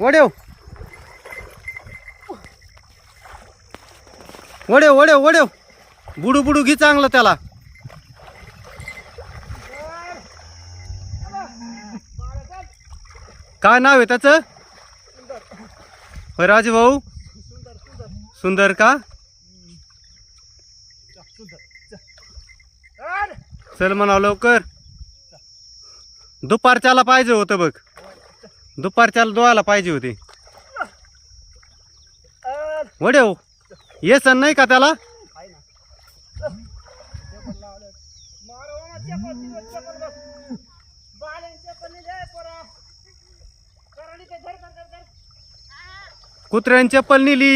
वडेव वडेव वडेव वडेव बुडू बुडू घे चांगलं त्याला. काय नाव आहे त्याचं? राजभाऊ? भाऊ सुंदर का? चल म्हणा लवकर. दुपारच्याला पाहिजे होतं बघ. दुपारच्याला दोळायला पाहिजे होते. वडेव हो, ये सण नाही का त्याला? कुत्र्यान चप्पल नेली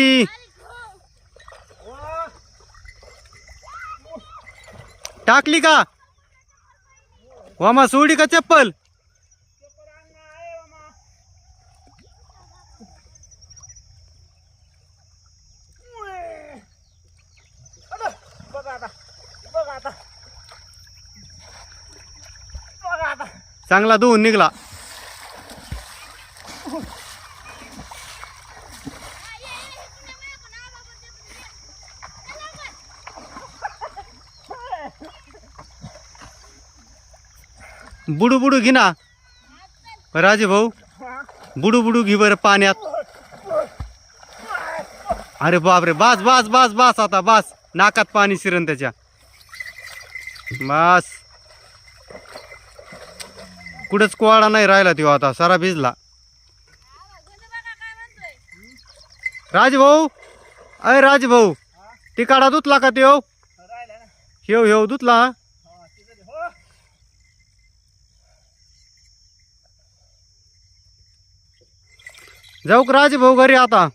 टाकली का? वामा सोडी का चप्पल बघा आता बघा आता. बघा आता. चांगला धुवून निघला. बुडू बुडू घे ना. राजे भाऊ बुडू बुडू घे बरं पाण्यात. अरे बापरे बास बास बास बास आता बास. नाकात पाणी शिरण त्याच्या. बस. कुठंच कोवाडा नाही राहिला तो आता सारा भिजला. राजभाऊ अय राजभाऊ ती काढा धुतला का त्यो? राहिला ना हेव हेव धुतला जाऊ का राजभाऊ घरी आता?